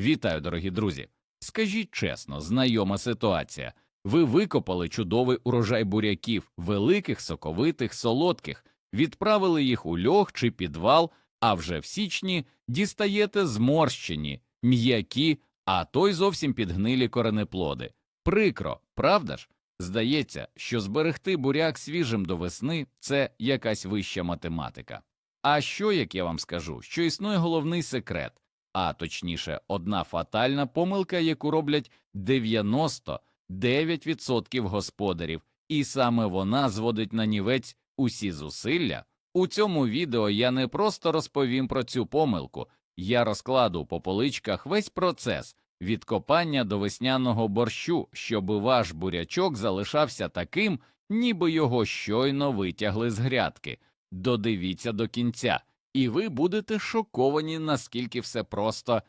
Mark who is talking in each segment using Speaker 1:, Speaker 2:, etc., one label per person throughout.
Speaker 1: Вітаю, дорогі друзі. Скажіть чесно, знайома ситуація. Ви викопали чудовий урожай буряків, великих, соковитих, солодких, відправили їх у льох чи підвал, а вже в січні дістаєте зморщені, м'які, а то й зовсім підгнилі коренеплоди. Прикро, правда ж? Здається, що зберегти буряк свіжим до весни це якась вища математика. А що, як я вам скажу, що існує головний секрет, а точніше, одна фатальна помилка, яку роблять 99% господарів, і саме вона зводить на нівець усі зусилля. У цьому відео я не просто розповім про цю помилку, я розкладу по поличках весь процес від копання до весняного борщу, щоби ваш бурячок залишався таким, ніби його щойно витягли з грядки. Додивіться до кінця, і ви будете шоковані, наскільки все просто.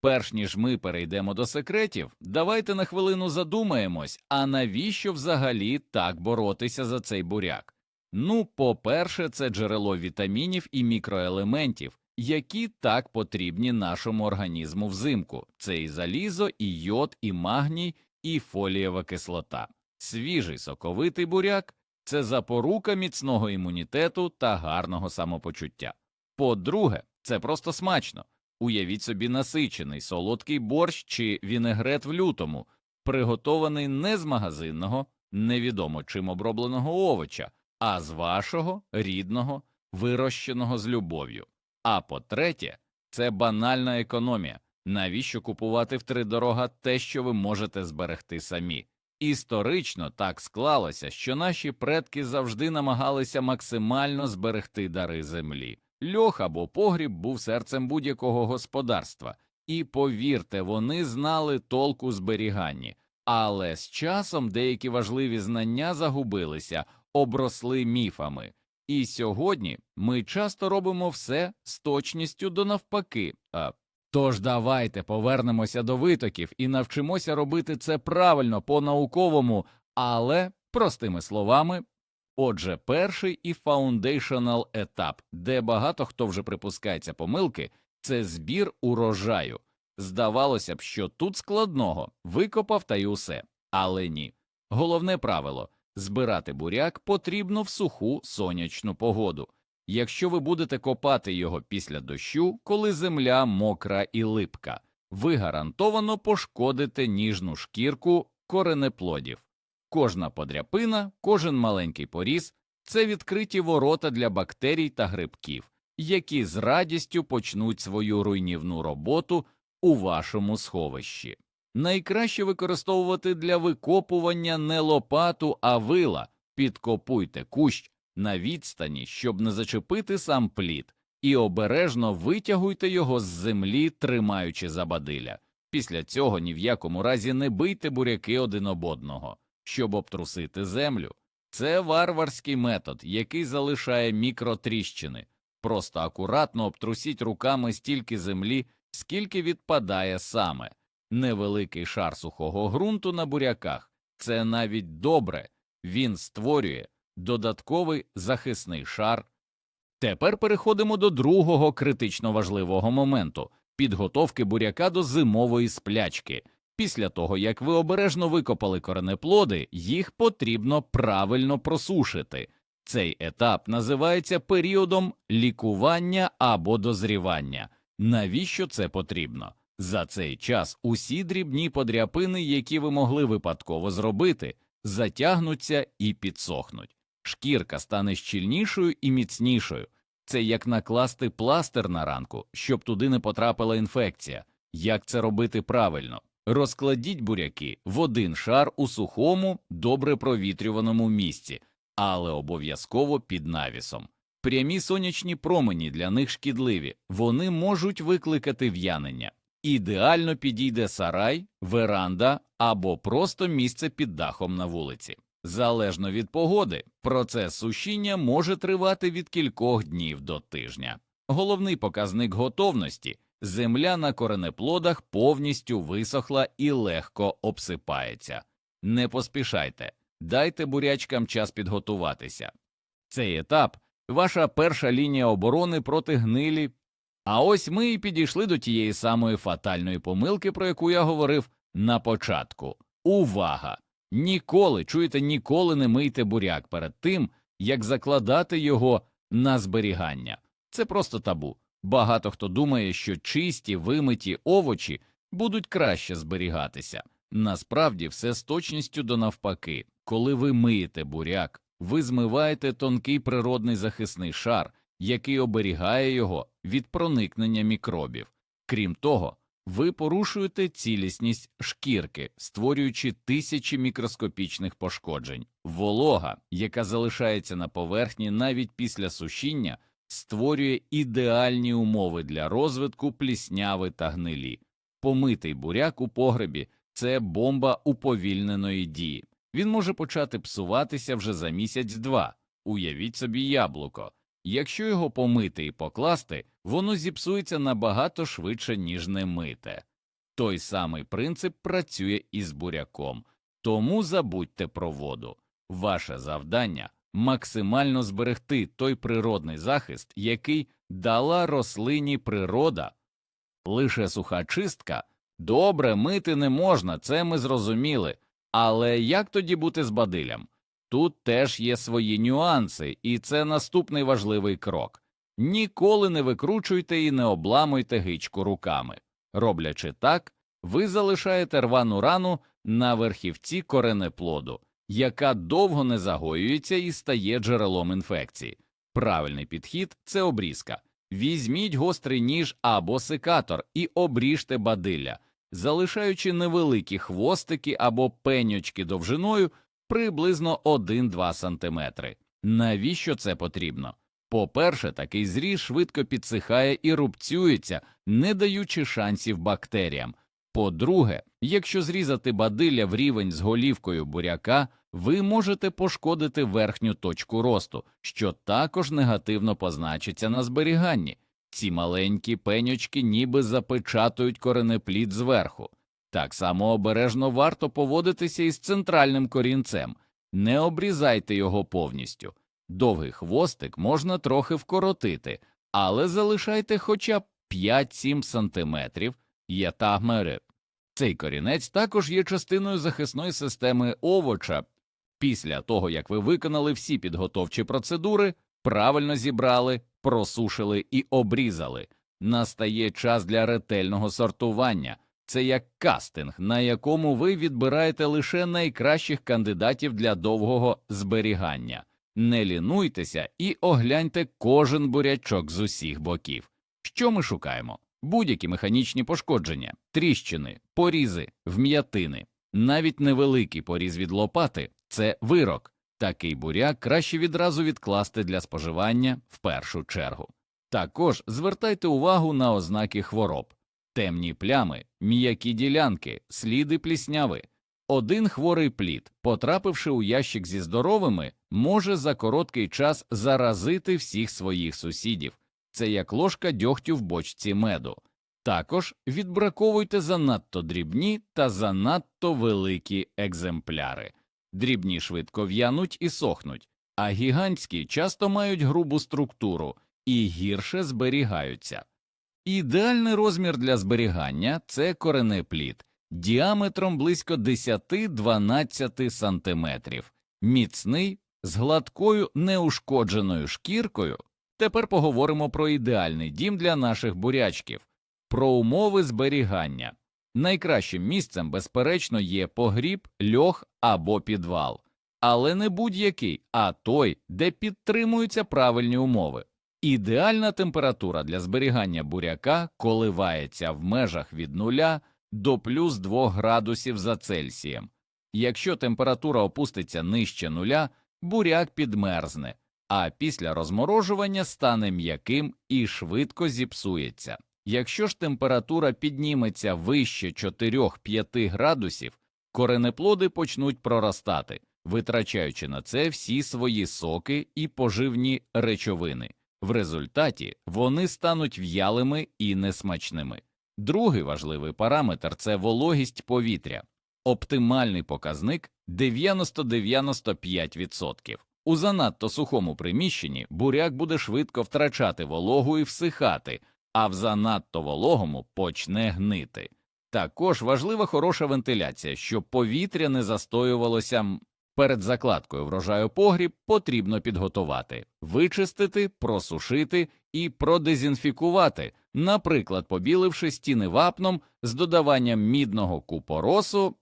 Speaker 1: Перш ніж ми перейдемо до секретів, давайте на хвилину задумаємось, а навіщо взагалі так боротися за цей буряк? Ну, по-перше, це джерело вітамінів і мікроелементів, які так потрібні нашому організму взимку. Це і залізо, і йод, і магній, і фолієва кислота. Свіжий соковитий буряк це запорука міцного імунітету та гарного самопочуття. По-друге, це просто смачно. Уявіть собі насичений солодкий борщ чи вінегрет в лютому, приготований не з магазинного, невідомо чим обробленого овоча, а з вашого рідного, вирощеного з любов'ю. А по-третє, це банальна економія. Навіщо купувати втридорога те, що ви можете зберегти самі? Історично так склалося, що наші предки завжди намагалися максимально зберегти дари землі. Льох або погріб був серцем будь-якого господарства, і повірте, вони знали толку зберіганні, але з часом деякі важливі знання загубилися, обросли міфами. І сьогодні ми часто робимо все з точністю до навпаки. Тож давайте повернемося до витоків і навчимося робити це правильно по-науковому, але простими словами. Отже, перший і фаундейшнл етап, де багато хто вже припускається помилки, це збір урожаю. Здавалося б, що тут складного викопав та й усе, але ні. Головне правило збирати буряк потрібно в суху сонячну погоду. Якщо ви будете копати його після дощу, коли земля мокра і липка, ви гарантовано пошкодите ніжну шкірку коренеплодів. Кожна подряпина, кожен маленький поріз це відкриті ворота для бактерій та грибків, які з радістю почнуть свою руйнівну роботу у вашому сховищі. Найкраще використовувати для викопування не лопату, а вила, підкопуйте кущ на відстані, щоб не зачепити сам плід, і обережно витягуйте його з землі, тримаючи за бадиля. Після цього ні в якому разі не бийте буряки один об одного, щоб обтрусити землю. Це варварський метод, який залишає мікротріщини. Просто акуратно обтрусіть руками стільки землі, скільки відпадає саме. Невеликий шар сухого ґрунту на буряках це навіть добре, він створює додатковий захисний шар. Тепер переходимо до другого критично важливого моменту підготовки буряка до зимової сплячки. Після того, як ви обережно викопали коренеплоди, їх потрібно правильно просушити. Цей етап називається періодом лікування або дозрівання. Навіщо це потрібно? За цей час усі дрібні подряпини, які ви могли випадково зробити, затягнуться і підсохнуть. Шкірка стане щільнішою і міцнішою. Це як накласти пластир на ранку, щоб туди не потрапила інфекція. Як це робити правильно? Розкладіть буряки в один шар у сухому, добре провітрюваному місці, але обов'язково під навісом. Прямі сонячні промені для них шкідливі, вони можуть викликати в'янення. Ідеально підійде сарай, веранда або просто місце під дахом на вулиці. Залежно від погоди, процес сушіння може тривати від кількох днів до тижня. Головний показник готовності земля на коренеплодах повністю висохла і легко обсипається. Не поспішайте, дайте бурячкам час підготуватися. Цей етап ваша перша лінія оборони проти гнилі А ось ми і підійшли до тієї самої фатальної помилки, про яку я говорив на початку. Увага! Ніколи, чуєте, ніколи не мийте буряк перед тим, як закладати його на зберігання. Це просто табу. Багато хто думає, що чисті вимиті овочі будуть краще зберігатися. Насправді все з точністю до навпаки. Коли ви миєте буряк, ви змиваєте тонкий природний захисний шар, який оберігає його від проникнення мікробів. Крім того, ви порушуєте цілісність шкірки, створюючи тисячі мікроскопічних пошкоджень. Волога, яка залишається на поверхні навіть після сушіння, створює ідеальні умови для розвитку плісняви та гнилі. Помитий буряк у погребі це бомба уповільненої дії. Він може почати псуватися вже за місяць-два. Уявіть собі яблуко. Якщо його помити і покласти, воно зіпсується набагато швидше, ніж не мите. Той самий принцип працює і з буряком, тому забудьте про воду. Ваше завдання максимально зберегти той природний захист, який дала рослині природа. Лише суха чистка добре мити не можна, це ми зрозуміли. Але як тоді бути з бадилям? Тут теж є свої нюанси, і це наступний важливий крок. Ніколи не викручуйте і не обламуйте гичку руками. Роблячи так, ви залишаєте рвану рану на верхівці коренеплоду, яка довго не загоюється і стає джерелом інфекції. Правильний підхід це обрізка. Візьміть гострий ніж або секатор і обріжте бадилля, залишаючи невеликі хвостики або пеньочки довжиною приблизно 1-2 см. Навіщо це потрібно? По-перше, такий зріз швидко підсихає і рубцюється, не даючи шансів бактеріям. По-друге, якщо зрізати бадилля в рівень з голівкою буряка, ви можете пошкодити верхню точку росту, що також негативно позначиться на зберіганні. Ці маленькі пеньочки ніби запечатують коренеплід зверху. Так само обережно варто поводитися із центральним корінцем, не обрізайте його повністю. Довгий хвостик можна трохи вкоротити, але залишайте хоча б 5-7 см ятагмери. Цей корінець також є частиною захисної системи овоча. Після того, як ви виконали всі підготовчі процедури, правильно зібрали, просушили і обрізали, настає час для ретельного сортування. Це як кастинг, на якому ви відбираєте лише найкращих кандидатів для довгого зберігання. Не лінуйтеся і огляньте кожен бурячок з усіх боків. Що ми шукаємо? Будь-які механічні пошкодження, тріщини, порізи, вм'ятини, навіть невеликий поріз від лопати це вирок. Такий буряк краще відразу відкласти для споживання в першу чергу. Також звертайте увагу на ознаки хвороб темні плями, м'які ділянки, сліди плісняви. Один хворий плід, потрапивши у ящик зі здоровими, може за короткий час заразити всіх своїх сусідів. Це як ложка дьогтю в бочці меду. Також відбраковуйте занадто дрібні та занадто великі екземпляри. Дрібні швидко в'януть і сохнуть, а гігантські часто мають грубу структуру і гірше зберігаються. Ідеальний розмір для зберігання це коренеплід діаметром близько 10-12 см, міцний, з гладкою неушкодженою шкіркою. Тепер поговоримо про ідеальний дім для наших бурячків, про умови зберігання. Найкращим місцем, безперечно, є погріб, льох або підвал, але не будь-який, а той, де підтримуються правильні умови. Ідеальна температура для зберігання буряка коливається в межах від 0 до плюс 2 градусів за Цельсієм. Якщо температура опуститься нижче нуля, буряк підмерзне, а після розморожування стане м'яким і швидко зіпсується. Якщо ж температура підніметься вище 4-5 градусів, коренеплоди почнуть проростати, витрачаючи на це всі свої соки і поживні речовини. В результаті вони стануть в'ялими і несмачними. Другий важливий параметр це вологість повітря, оптимальний показник 90-95%. У занадто сухому приміщенні буряк буде швидко втрачати вологу і всихати, а в занадто вологому почне гнити. Також важлива хороша вентиляція, щоб повітря не застоювалося перед закладкою врожаю погріб, потрібно підготувати, вичистити, просушити і продезінфікувати, наприклад, побіливши стіни вапном з додаванням мідного купоросу.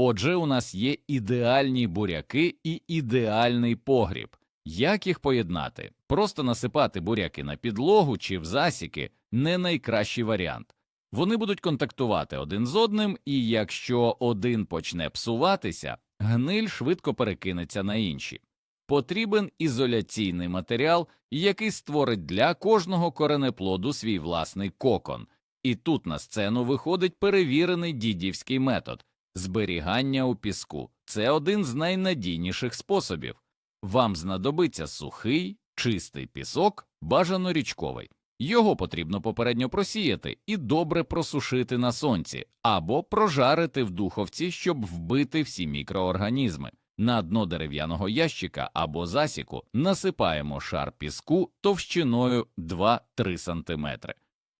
Speaker 1: Отже, у нас є ідеальні буряки і ідеальний погріб. Як їх поєднати? Просто насипати буряки на підлогу чи в засіки не найкращий варіант. Вони будуть контактувати один з одним, і якщо один почне псуватися, гниль швидко перекинеться на інші. Потрібен ізоляційний матеріал, який створить для кожного коренеплоду свій власний кокон. І тут на сцену виходить перевірений дідівський метод зберігання у піску. Це один з найнадійніших способів. Вам знадобиться сухий, чистий пісок, бажано річковий. Його потрібно попередньо просіяти і добре просушити на сонці або прожарити в духовці, щоб вбити всі мікроорганізми. На дно дерев'яного ящика або засіку насипаємо шар піску товщиною 2-3 см.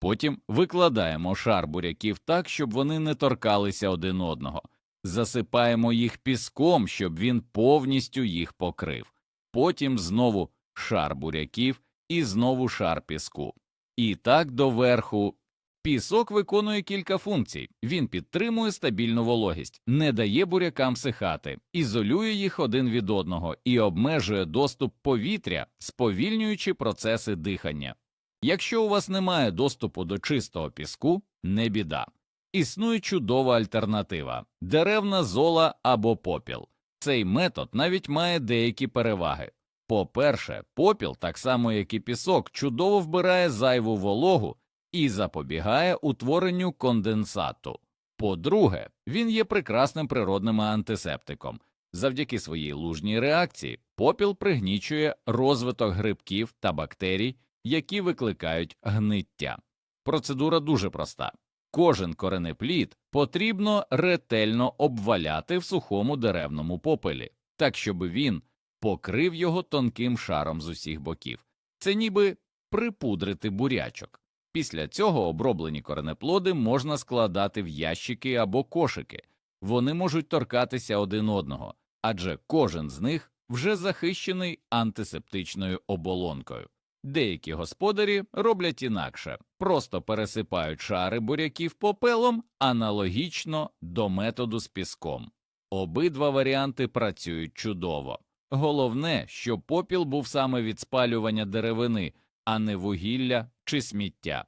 Speaker 1: Потім викладаємо шар буряків так, щоб вони не торкалися один одного. Засипаємо їх піском, щоб він повністю їх покрив. Потім знову шар буряків і знову шар піску. І так доверху. Пісок виконує кілька функцій. Він підтримує стабільну вологість, не дає бурякам сихати, ізолює їх один від одного і обмежує доступ повітря, сповільнюючи процеси дихання. Якщо у вас немає доступу до чистого піску, не біда. Існує чудова альтернатива деревна зола або попіл. Цей метод навіть має деякі переваги. По-перше, попіл, так само як і пісок, чудово вбирає зайву вологу і запобігає утворенню конденсату. По-друге, він є прекрасним природним антисептиком. Завдяки своїй лужній реакції попіл пригнічує розвиток грибків та бактерій, які викликають гниття. Процедура дуже проста. Кожен коренеплід потрібно ретельно обваляти в сухому деревному попелі, так щоб він покрив його тонким шаром з усіх боків. Це ніби припудрити бурячок. Після цього оброблені коренеплоди можна складати в ящики або кошики. Вони можуть торкатися один одного, адже кожен з них вже захищений антисептичною оболонкою. Деякі господарі роблять інакше, просто пересипають шари буряків попелом аналогічно до методу з піском. Обидва варіанти працюють чудово. Головне, щоб попіл був саме від спалювання деревини, а не вугілля чи сміття.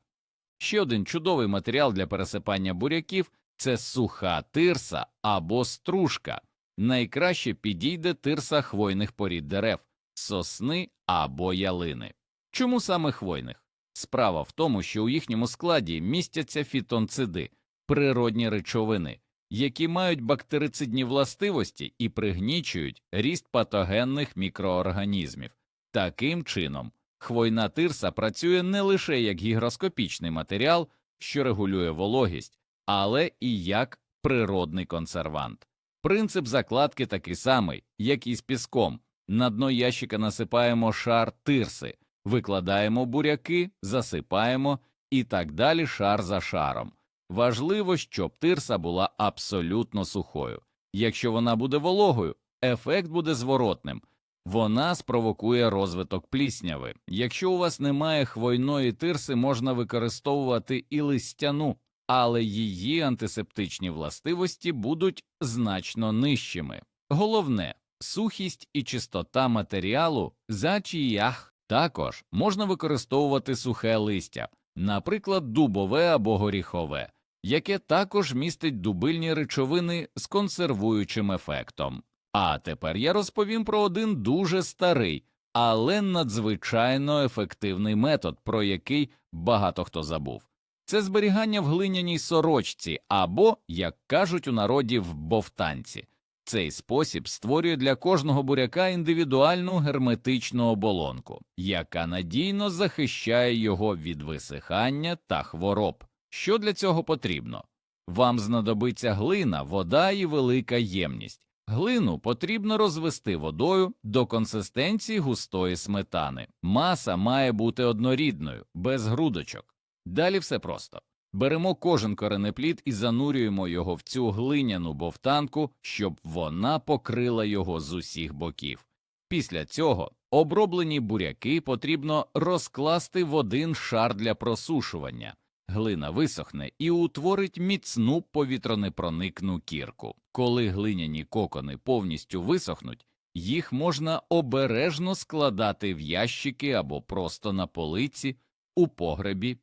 Speaker 1: Ще один чудовий матеріал для пересипання буряків це суха тирса або стружка. Найкраще підійде тирса хвойних порід дерев, сосни або ялини. Чому саме хвойних? Справа в тому, що у їхньому складі містяться фітонциди, природні речовини, які мають бактерицидні властивості і пригнічують ріст патогенних мікроорганізмів. Таким чином, хвойна тирса працює не лише як гігроскопічний матеріал, що регулює вологість, але і як природний консервант. Принцип закладки такий самий, як і з піском. На дно ящика насипаємо шар тирси, викладаємо буряки, засипаємо і так далі шар за шаром. Важливо, щоб тирса була абсолютно сухою. Якщо вона буде вологою, ефект буде зворотним. Вона спровокує розвиток плісняви. Якщо у вас немає хвойної тирси, можна використовувати і листяну, але її антисептичні властивості будуть значно нижчими. Головне сухість і чистота матеріалу за чиях. Також можна використовувати сухе листя, наприклад, дубове або горіхове, яке також містить дубильні речовини з консервуючим ефектом. А тепер я розповім про один дуже старий, але надзвичайно ефективний метод, про який багато хто забув. Це зберігання в глиняній сорочці або, як кажуть у народі, в бовтанці. Цей спосіб створює для кожного буряка індивідуальну герметичну оболонку, яка надійно захищає його від висихання та хвороб. Що для цього потрібно? Вам знадобиться глина, вода і велика ємність. Глину потрібно розвести водою до консистенції густої сметани. Маса має бути однорідною, без грудочок. Далі все просто. Беремо кожен коренеплід і занурюємо його в цю глиняну бовтанку, щоб вона покрила його з усіх боків. Після цього оброблені буряки потрібно розкласти в один шар для просушування. Глина висохне і утворить міцну повітронепроникну кірку. Коли глиняні кокони повністю висохнуть, їх можна обережно складати в ящики або просто на полиці у погребі.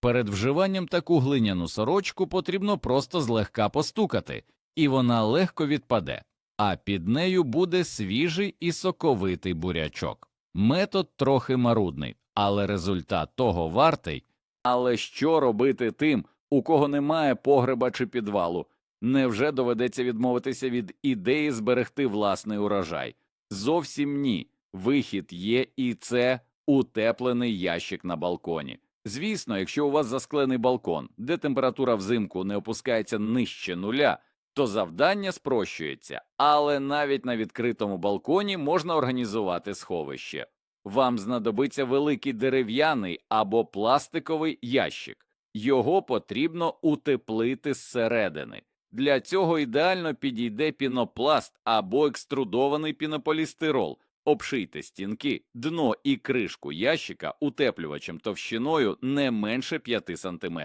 Speaker 1: Перед вживанням таку глиняну сорочку потрібно просто злегка постукати, і вона легко відпаде, а під нею буде свіжий і соковитий бурячок. Метод трохи марудний, але результат того вартий. Але що робити тим, у кого немає погреба чи підвалу? Невже доведеться відмовитися від ідеї зберегти власний урожай? Зовсім ні. Вихід є, і це утеплений ящик на балконі. Звісно, якщо у вас засклений балкон, де температура взимку не опускається нижче нуля, то завдання спрощується, але навіть на відкритому балконі можна організувати сховище. Вам знадобиться великий дерев'яний або пластиковий ящик. Його потрібно утеплити зсередини. Для цього ідеально підійде пінопласт або екструдований пінополістирол. Обшийте стінки, дно і кришку ящика утеплювачем товщиною не менше 5 см.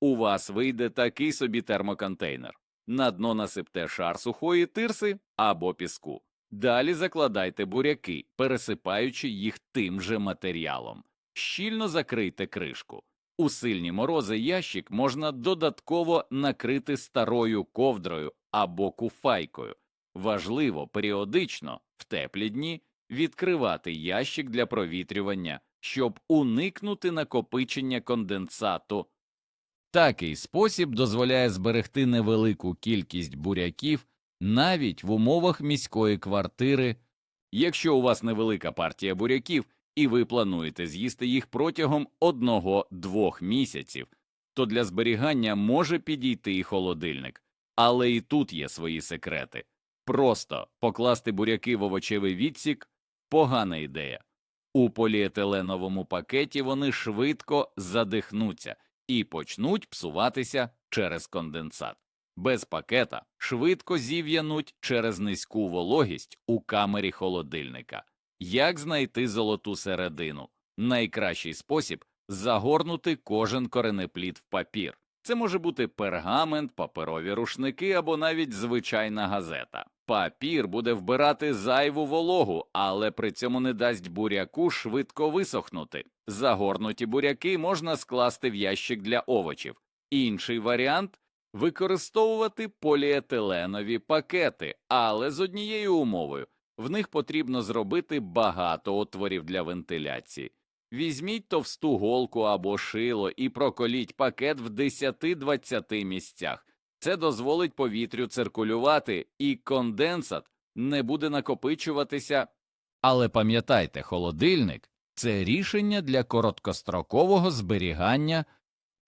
Speaker 1: У вас вийде такий собі термоконтейнер. На дно насипте шар сухої тирси або піску. Далі закладайте буряки, пересипаючи їх тим же матеріалом. Щільно закрийте кришку. У сильні морози ящик можна додатково накрити старою ковдрою або куфайкою. Важливо періодично, в теплі дні, відкривати ящик для провітрювання, щоб уникнути накопичення конденсату. Такий спосіб дозволяє зберегти невелику кількість буряків навіть в умовах міської квартири. Якщо у вас невелика партія буряків, і ви плануєте з'їсти їх протягом одного-двох місяців, то для зберігання може підійти і холодильник. Але і тут є свої секрети. Просто покласти буряки в овочевий відсік погана ідея. У поліетиленовому пакеті вони швидко задихнуться і почнуть псуватися через конденсат. Без пакета швидко зів'януть через низьку вологість у камері холодильника. Як знайти золоту середину? Найкращий спосіб загорнути кожен коренеплід в папір. Це може бути пергамент, паперові рушники або навіть звичайна газета. Папір буде вбирати зайву вологу, але при цьому не дасть буряку швидко висохнути. Загорнуті буряки можна скласти в ящик для овочів. Інший варіант використовувати поліетиленові пакети, але з однією умовою в них потрібно зробити багато отворів для вентиляції. Візьміть товсту голку або шило і проколіть пакет в 10-20 місцях. Це дозволить повітрю циркулювати, і конденсат не буде накопичуватися. Але пам'ятайте, холодильник це рішення для короткострокового зберігання.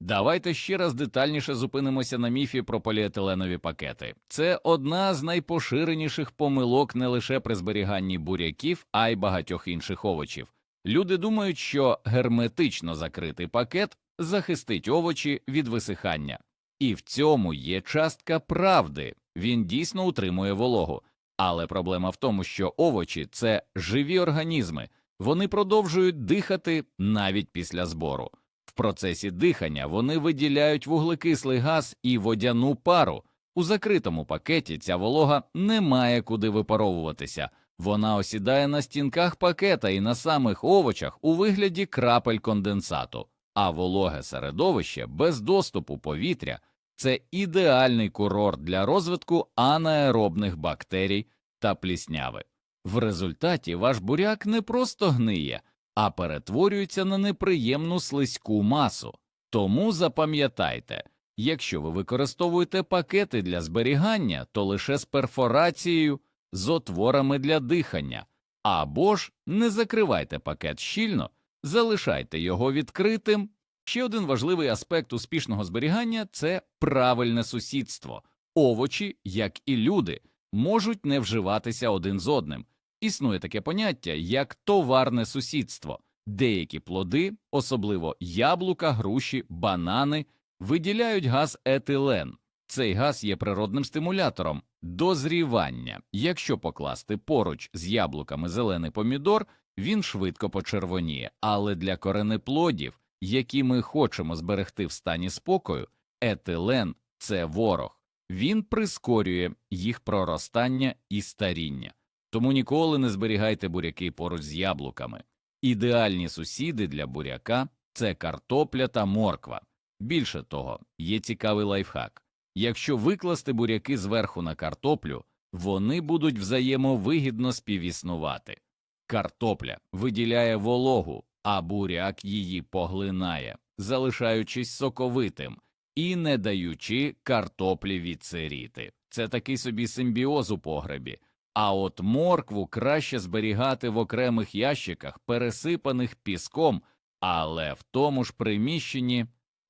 Speaker 1: Давайте ще раз детальніше зупинимося на міфі про поліетиленові пакети. Це одна з найпоширеніших помилок не лише при зберіганні буряків, а й багатьох інших овочів. Люди думають, що герметично закритий пакет захистить овочі від висихання. І в цьому є частка правди, він дійсно утримує вологу. Але проблема в тому, що овочі це живі організми, вони продовжують дихати навіть після збору. В процесі дихання вони виділяють вуглекислий газ і водяну пару. У закритому пакеті ця волога не має куди випаровуватися, вона осідає на стінках пакета і на самих овочах у вигляді крапель конденсату, а вологе середовище без доступу повітря це ідеальний курорт для розвитку анаеробних бактерій та плісняви. В результаті ваш буряк не просто гниє, а перетворюється на неприємну слизьку масу. Тому запам'ятайте, якщо ви використовуєте пакети для зберігання, то лише з перфорацією, з отворами для дихання, або ж не закривайте пакет щільно, залишайте його відкритим. Ще один важливий аспект успішного зберігання це правильне сусідство. Овочі, як і люди, можуть не вживатися один з одним. Існує таке поняття як товарне сусідство, Деякі плоди, особливо яблука, груші, банани, виділяють газ етилен. Цей газ є природним стимулятором дозрівання. Якщо покласти поруч з яблуками зелений помідор, він швидко почервоніє. Але для коренеплодів, які ми хочемо зберегти в стані спокою, етилен це ворог. Він прискорює їх проростання і старіння. Тому ніколи не зберігайте буряки поруч з яблуками. Ідеальні сусіди для буряка це картопля та морква. Більше того, є цікавий лайфхак. Якщо викласти буряки зверху на картоплю, вони будуть взаємовигідно співіснувати. Картопля виділяє вологу, а буряк її поглинає, залишаючись соковитим і не даючи картоплі відсиріти. Це такий собі симбіоз у погребі. А от моркву краще зберігати в окремих ящиках, пересипаних піском, але в тому ж приміщенні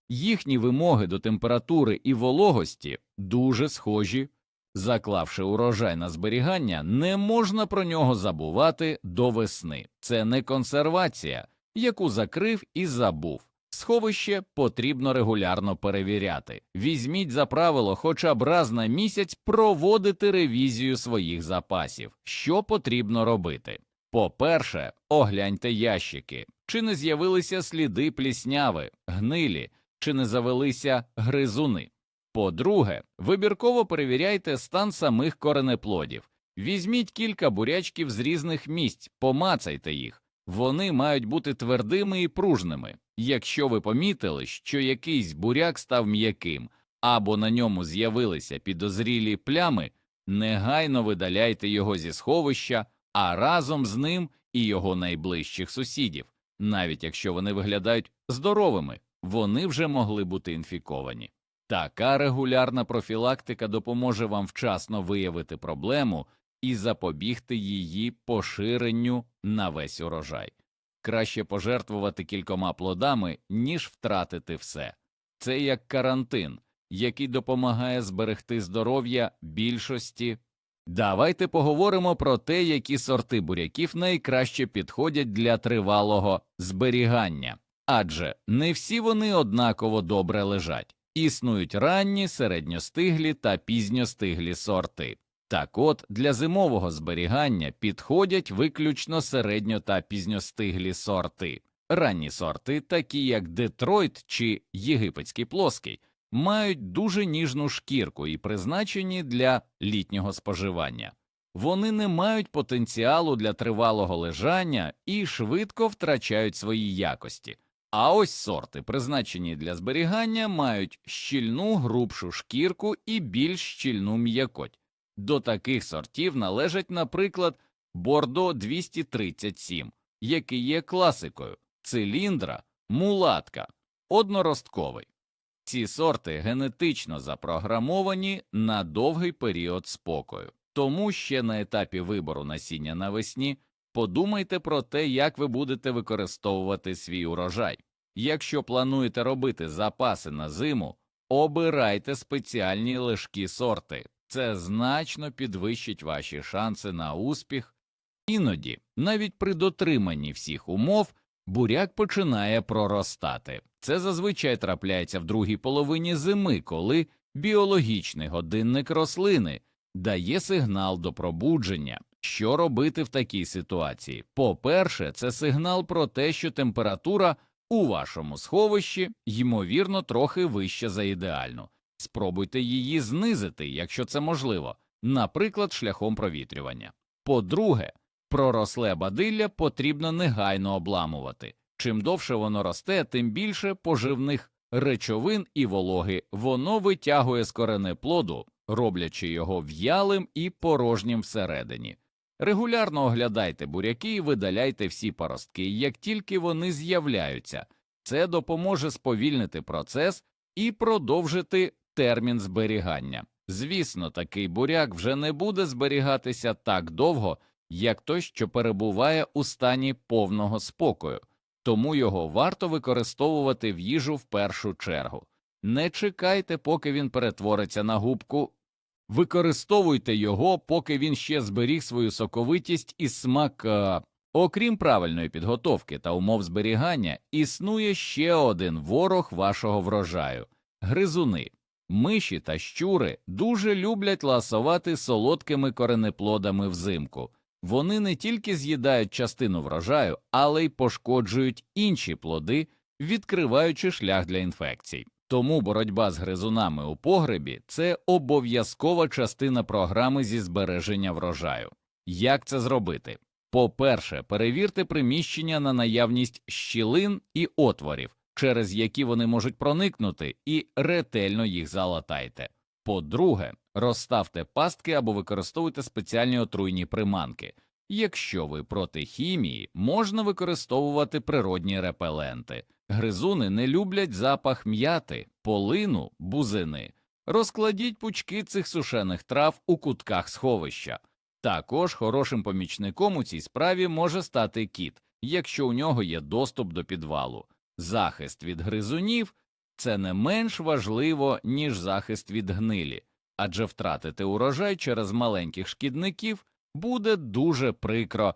Speaker 1: їхні вимоги до температури і вологості дуже схожі. Заклавши урожай на зберігання, не можна про нього забувати до весни. Це не консервація, яку закрив і забув. Сховище потрібно регулярно перевіряти. Візьміть за правило хоча б раз на місяць проводити ревізію своїх запасів. Що потрібно робити? По-перше, огляньте ящики, чи не з'явилися сліди плісняви, гнилі, чи не завелися гризуни. По-друге, вибірково перевіряйте стан самих коренеплодів. Візьміть кілька бурячків з різних місць, помацайте їх. Вони мають бути твердими і пружними. Якщо ви помітили, що якийсь буряк став м'яким або на ньому з'явилися підозрілі плями, негайно видаляйте його зі сховища, а разом з ним і його найближчих сусідів. Навіть якщо вони виглядають здоровими, вони вже могли бути інфіковані. Така регулярна профілактика допоможе вам вчасно виявити проблему і запобігти її поширенню на весь урожай. Краще пожертвувати кількома плодами, ніж втратити все. Це як карантин, який допомагає зберегти здоров'я більшості. Давайте поговоримо про те, які сорти буряків найкраще підходять для тривалого зберігання, адже не всі вони однаково добре лежать. Існують ранні, середньостиглі та пізньостиглі сорти. Так от для зимового зберігання підходять виключно середньо та пізньостиглі сорти. Ранні сорти, такі як Детройт чи Єгипетський плоский, мають дуже ніжну шкірку і призначені для літнього споживання. Вони не мають потенціалу для тривалого лежання і швидко втрачають свої якості. А ось сорти, призначені для зберігання, мають щільну грубшу шкірку і більш щільну м'якоть. До таких сортів належать, наприклад, Бордо 237, який є класикою, циліндра, мулатка, одноростковий. Ці сорти генетично запрограмовані на довгий період спокою, тому ще на етапі вибору насіння навесні подумайте про те, як ви будете використовувати свій урожай. Якщо плануєте робити запаси на зиму, обирайте спеціальні лежкі сорти. Це значно підвищить ваші шанси на успіх. Іноді, навіть при дотриманні всіх умов, буряк починає проростати. Це зазвичай трапляється в другій половині зими, коли біологічний годинник рослини дає сигнал до пробудження. Що робити в такій ситуації? По-перше, це сигнал про те, що температура у вашому сховищі, ймовірно, трохи вища за ідеальну. Спробуйте її знизити, якщо це можливо, наприклад, шляхом провітрювання. По-друге, проросле бадилля потрібно негайно обламувати. Чим довше воно росте, тим більше поживних речовин і вологи воно витягує з коренеплоду, роблячи його в'ялим і порожнім всередині. Регулярно оглядайте буряки і видаляйте всі паростки, як тільки вони з'являються. Це допоможе сповільнити процес і продовжити термін зберігання. Звісно, такий буряк вже не буде зберігатися так довго, як той, що перебуває у стані повного спокою, тому його варто використовувати в їжу в першу чергу. Не чекайте, поки він перетвориться на губку. Використовуйте його, поки він ще зберіг свою соковитість і смак. е, Окрім правильної підготовки та умов зберігання, існує ще один ворог вашого врожаю гризуни. Миші та щури дуже люблять ласувати солодкими коренеплодами взимку. Вони не тільки з'їдають частину врожаю, але й пошкоджують інші плоди, відкриваючи шлях для інфекцій. Тому боротьба з гризунами у погребі це обов'язкова частина програми зі збереження врожаю. Як це зробити? По-перше, перевірте приміщення на наявність щілин і отворів, через які вони можуть проникнути, і ретельно їх залатайте. По-друге, розставте пастки або використовуйте спеціальні отруйні приманки. Якщо ви проти хімії, можна використовувати природні репеленти. Гризуни не люблять запах м'яти, полину, бузини. Розкладіть пучки цих сушених трав у кутках сховища. Також хорошим помічником у цій справі може стати кіт, якщо у нього є доступ до підвалу. Захист від гризунів це не менш важливо, ніж захист від гнилі, адже втратити урожай через маленьких шкідників буде дуже прикро.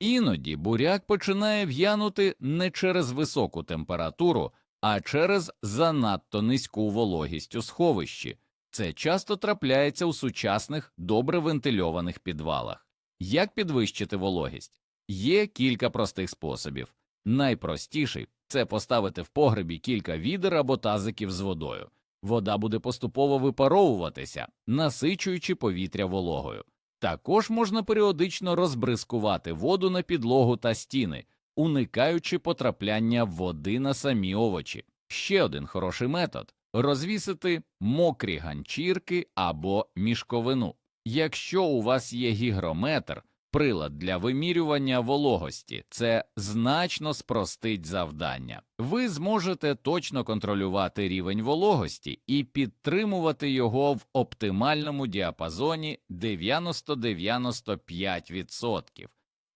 Speaker 1: Іноді буряк починає в'янути не через високу температуру, а через занадто низьку вологість у сховищі. Це часто трапляється у сучасних, добре вентильованих підвалах. Як підвищити вологість? Є кілька простих способів. Найпростіший це поставити в погребі кілька відер або тазиків з водою. Вода буде поступово випаровуватися, насичуючи повітря вологою. Також можна періодично розбризкувати воду на підлогу та стіни, уникаючи потрапляння води на самі овочі. Ще один хороший метод розвісити мокрі ганчірки або мішковину. Якщо у вас є гігрометр, прилад для вимірювання вологості, це значно спростить завдання. Ви зможете точно контролювати рівень вологості і підтримувати його в оптимальному діапазоні 90-95%.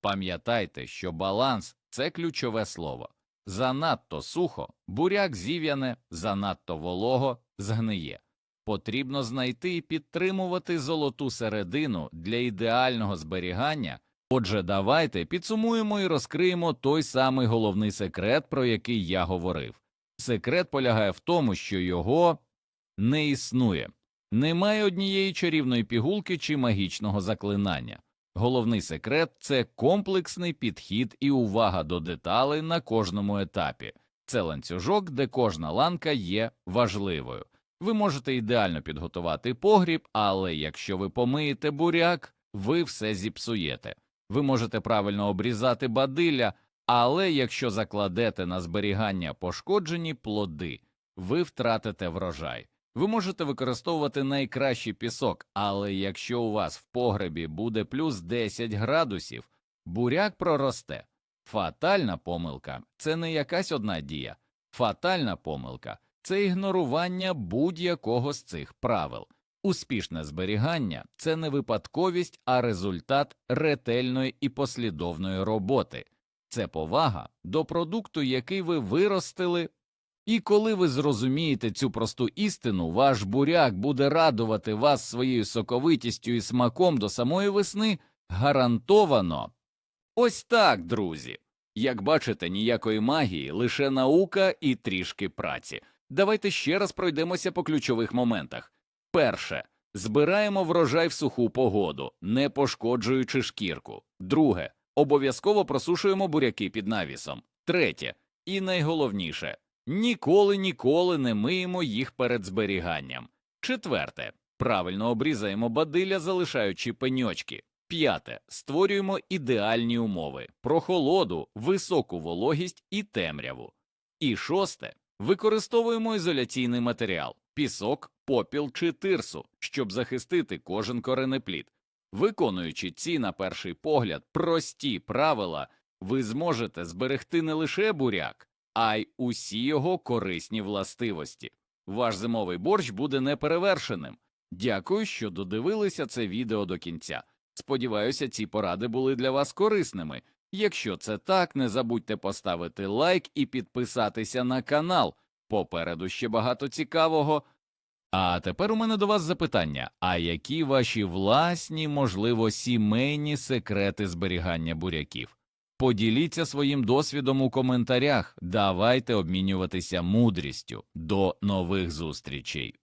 Speaker 1: Пам'ятайте, що баланс це ключове слово. Занадто сухо, буряк зів'яне, занадто волого згниє. Потрібно знайти і підтримувати золоту середину для ідеального зберігання. Отже, давайте підсумуємо і розкриємо той самий головний секрет, про який я говорив. Секрет полягає в тому, що його не існує. Немає однієї чарівної пігулки чи магічного заклинання. Головний секрет це комплексний підхід і увага до деталей на кожному етапі. Це ланцюжок, де кожна ланка є важливою. Ви можете ідеально підготувати погріб, але якщо ви помиєте буряк, ви все зіпсуєте. Ви можете правильно обрізати бадилля, але якщо закладете на зберігання пошкоджені плоди, ви втратите врожай. Ви можете використовувати найкращий пісок, але якщо у вас в погребі буде плюс 10 градусів, буряк проросте. Фатальна помилка це не якась одна дія. Фатальна помилка це ігнорування будь-якого з цих правил. Успішне зберігання це не випадковість, а результат ретельної і послідовної роботи. Це повага до продукту, який ви виростили. І коли ви зрозумієте цю просту істину, ваш буряк буде радувати вас своєю соковитістю і смаком до самої весни гарантовано. Ось так, друзі. Як бачите, ніякої магії, лише наука і трішки праці. Давайте ще раз пройдемося по ключових моментах. Перше. Збираємо врожай в суху погоду, не пошкоджуючи шкірку. Друге. Обов'язково просушуємо буряки під навісом. Третє. І найголовніше ніколи ніколи не миємо їх перед зберіганням. Четверте. Правильно обрізаємо бадилля, залишаючи пеньочки. П'яте. Створюємо ідеальні умови прохолоду, високу вологість і темряву. І шосте. Використовуємо ізоляційний матеріал пісок, попіл чи тирсу, щоб захистити кожен коренеплід. Виконуючи ці, на перший погляд, прості правила, ви зможете зберегти не лише буряк, а й усі його корисні властивості. Ваш зимовий борщ буде неперевершеним. Дякую, що додивилися це відео до кінця. Сподіваюся, ці поради були для вас корисними. Якщо це так, не забудьте поставити лайк і підписатися на канал. Попереду ще багато цікавого. А тепер у мене до вас запитання: а які ваші власні, можливо, сімейні секрети зберігання буряків? Поділіться своїм досвідом у коментарях. Давайте обмінюватися мудрістю. До нових зустрічей.